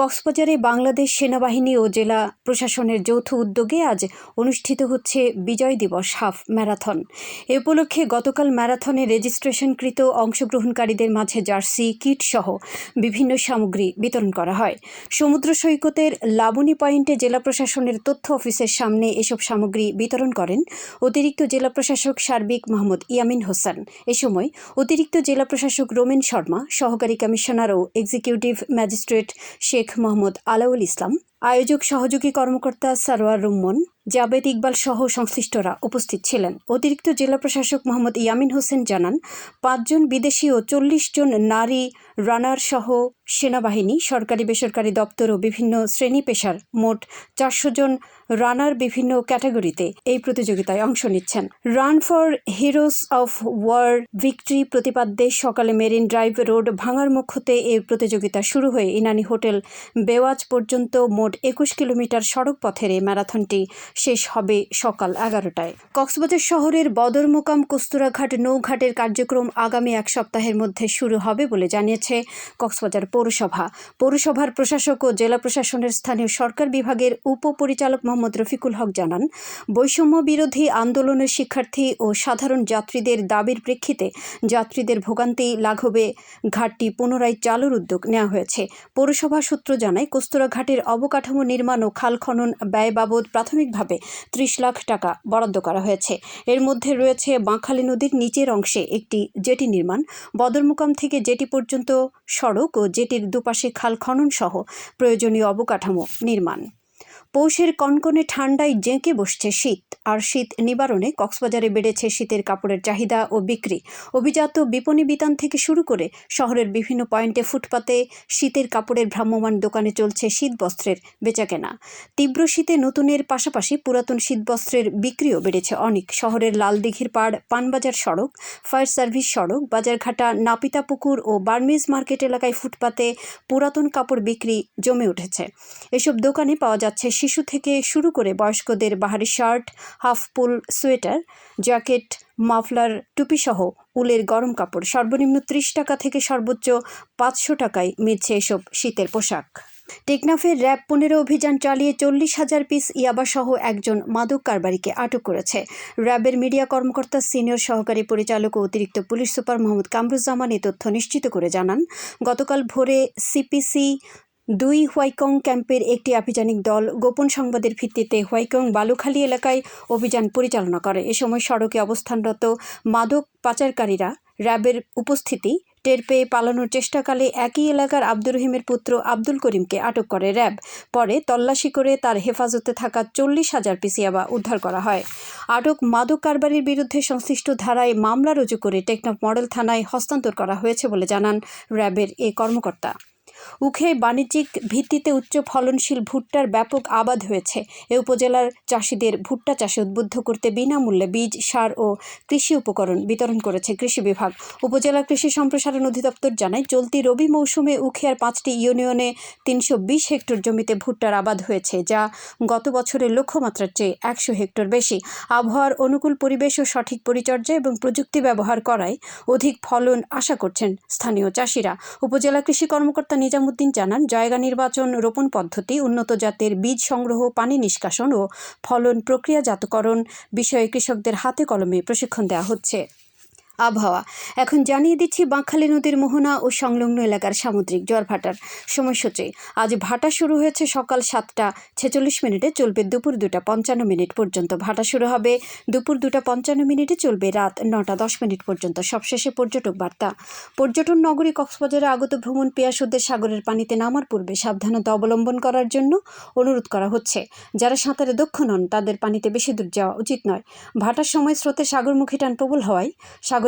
কক্সবাজারে বাংলাদেশ সেনাবাহিনী ও জেলা প্রশাসনের যৌথ উদ্যোগে আজ অনুষ্ঠিত হচ্ছে বিজয় দিবস হাফ ম্যারাথন। এ উপলক্ষে গতকাল ম্যারাথনে রেজিস্ট্রেশনকৃত অংশগ্রহণকারীদের মাঝে জার্সি, কিট সহ বিভিন্ন সামগ্রী বিতরণ করা হয়। সমুদ্র সৈকতের লাবণী পয়েন্টে জেলা প্রশাসনের তথ্য অফিসের সামনে এসব সামগ্রী বিতরণ করেন অতিরিক্ত জেলা প্রশাসক সার্বিক মোহাম্মদ ইয়ামিন হোসেন। এ সময় অতিরিক্ত জেলা প্রশাসক রোমেন শর্মা, সহকারী কমিশনার ও এক্সিকিউটিভ ম্যাজিস্ট্রেট শেখ মোহাম্মদ আলাউল ইসলাম আয়োজক সহযোগী কর্মকর্তা সারোয়ার রুম্মন, জাবেদ ইকবাল সহ সংশ্লিষ্টরা উপস্থিত ছিলেন। অতিরিক্ত জেলা প্রশাসক মোহাম্মদ ইয়ামিন হোসেন জানান, পাঁচজন বিদেশি ও চল্লিশ জন নারী রানার সহ সেনাবাহিনী, সরকারি বেসরকারি দপ্তর ও বিভিন্ন শ্রেণি পেশার মোট চারশো জন রানার বিভিন্ন ক্যাটাগরিতে এই প্রতিযোগিতায় অংশ নিচ্ছেন। Run for heroes of war victory প্রতিপাদ্যে সকালে মেরিন ড্রাইভ রোড ভাঙার মুখ্যতে এই প্রতিযোগিতা শুরু হয়ে ইনানি হোটেল বেওয়াজ পর্যন্ত মোট একুশ কিলোমিটার সড়ক পথের এই ম্যারাথনটি শেষ হবে সকাল এগারোটায়। কক্সবাজার শহরের বদরমোকাম কস্তুরাঘাট নৌঘাটের কার্যক্রম আগামী এক সপ্তাহের মধ্যে শুরু হবে বলে জানিয়েছে কক্সবাজার পৌরসভা। পৌরসভার প্রশাসক ও জেলা প্রশাসনের স্থানীয় সরকার বিভাগের উপপরিচালক মোহাম্মদ রফিকুল হক জানান, বৈষম্য বিরোধী আন্দোলনের শিক্ষার্থী ও সাধারণ যাত্রীদের দাবির প্রেক্ষিতে যাত্রীদের ভোগান্তি লাঘবে ঘাটটি পুনরায় চালুর উদ্যোগ নেওয়া হয়েছে। পৌরসভা সূত্র জানায় কস্তুরা ঘাটের অবকাঠামো নির্মাণ ও খাল খনন ব্যয় বাবদ প্রাথমিকভাবে ত্রিশ লাখ টাকা বরাদ্দ করা হয়েছে। এর মধ্যে রয়েছে বাঁকখালী নদীর নিচের অংশে একটি জেটি নির্মাণ, বদরমুকাম থেকে জেটি পর্যন্ত সড়ক ও জেটির দুপাশে খাল খনন সহ প্রয়োজনীয় অবকাঠামো নির্মাণ। পৌষের কনকনে ঠান্ডায় জেঁকে বসছে শীত। আর শীত নিবারণে কক্সবাজারে বেড়েছে শীতের কাপড়ের চাহিদা ও বিক্রি। অভিজাত বিপণী বিতান থেকে শুরু করে শহরের বিভিন্ন পয়েন্টে ফুটপাতে শীতের কাপড়ের ভ্রাম্যমান দোকানে চলছে শীত বস্ত্রের বেচাকেনা। তীব্র শীতে নতুনের পাশাপাশি পুরাতন শীত বস্ত্রের বিক্রিও বেড়েছে অনেক। শহরের লালদিঘির পাড়, পানবাজার সড়ক, ফায়ার সার্ভিস সড়ক, বাজারঘাটা, নাপিতা পুকুর ও বার্মিজ মার্কেট এলাকায় ফুটপাতে পুরাতন কাপড় বিক্রি জমে উঠেছে। এসব দোকানে পাওয়া যাচ্ছে শিশু থেকে শুরু করে বয়স্কদের বাহারি shirt, half pull sweater, jacket, muffler, টুপিসহ উলের গরম কাপড়, সর্বনিম্ন ত্রিশ টাকা থেকে সর্বোচ্চ পাঁচশো টাকায় মিলছে এসব শীতের পোশাক। টেকনাফের র্যাব পনেরো অভিযান চালিয়ে চল্লিশ হাজার পিস ইয়াবাসহ একজন মাদক কারবারিকে আটক করেছে। র্যাবের মিডিয়া কর্মকর্তা, সিনিয়র সহকারী পরিচালক ও অতিরিক্ত পুলিশ সুপার মোহাম্মদ কামরুজ্জামান এই তথ্য নিশ্চিত করে জানান, গতকাল ভোরে সিপিসি দুই হোয়াইকং ক্যাম্পের একটি আভিযানিক দল গোপন সংবাদের ভিত্তিতে হোয়াইকং বালুখালী এলাকায় অভিযান পরিচালনা করে। এ সময় সড়কে অবস্থানরত মাদক পাচারকারীরা র্যাবের উপস্থিতি টের পেয়ে পালানোর চেষ্টাকালে একই এলাকার আব্দুর রহিমের পুত্র আব্দুল করিমকে আটক করে র্যাব। পরে তল্লাশি করে তার হেফাজতে থাকা চল্লিশ হাজার পিসিয়াবা উদ্ধার করা হয়। আটক মাদক কারবারির বিরুদ্ধে সংশ্লিষ্ট ধারায় মামলা রুজু করে টেকনাফ মডেল থানায় হস্তান্তর করা হয়েছে বলে জানান র্যাবের এ কর্মকর্তা। উখে বাণিজ্যিক ভিত্তিতে উচ্চ ফলনশীল ভুট্টার ব্যাপক আবাদ হয়েছে। এ উপজেলার চাষিদের ভুট্টা চাষে উদ্বুদ্ধ করতে বিনামূল্যে বীজ, সার ও কৃষি উপকরণ বিতরণ করেছে কৃষি বিভাগ। উপজেলা কৃষি সম্প্রসারণ অধিদপ্তর জানায়, চলতি রবি মৌসুমে উখিয়ার পাঁচটি ইউনিয়নে তিনশো বিশ হেক্টর জমিতে ভুট্টার আবাদ হয়েছে, যা গত বছরের লক্ষ্যমাত্রার চেয়ে একশো হেক্টর বেশি। আবহাওয়ার অনুকূল পরিবেশ ও সঠিক পরিচর্যা এবং প্রযুক্তি ব্যবহার করায় অধিক ফলন আশা করছেন স্থানীয় চাষিরা। উপজেলা কৃষি কর্মকর্তা নিজামুদ্দিন জানান, জায়গা নির্বাচন রোপণ পদ্ধতি, উন্নত জাতের বীজ সংগ্রহ, পানি নিষ্কাশন ও ফলন প্রক্রিয়াজাতকরণ বিষয়ে কৃষকদের হাতে কলমে প্রশিক্ষণ দেওয়া হচ্ছে। আবহাওয়া। এখন জানিয়ে দিচ্ছি, বাঁকখালী নদীর মোহনা ও সংলগ্ন এলাকার সামুদ্রিক জ্বর ভাটার সময়সূচি। আজ ভাটা শুরু হয়েছে সকাল সাতটা ছেচল্লিশ মিনিটে, চলবে দুপুর দুটা পঞ্চান্ন মিনিট পর্যন্ত। ভাটা শুরু হবে দুপুর দুটা পঞ্চান্ন মিনিটে, চলবে রাত নটা দশ মিনিট পর্যন্ত। সবশেষে পর্যটক বার্তা। পর্যটন নগরী কক্সবাজারে আগত ভ্রমণ পেয়াসুদের সাগরের পানিতে নামার পূর্বে সাবধানতা অবলম্বন করার জন্য অনুরোধ করা হচ্ছে। যারা সাঁতারে দক্ষ নন, তাদের পানিতে বেশি দূর যাওয়া উচিত নয়। ভাটার সময় স্রোতে সাগরমুখী টান প্রবল হওয়ায় সাগর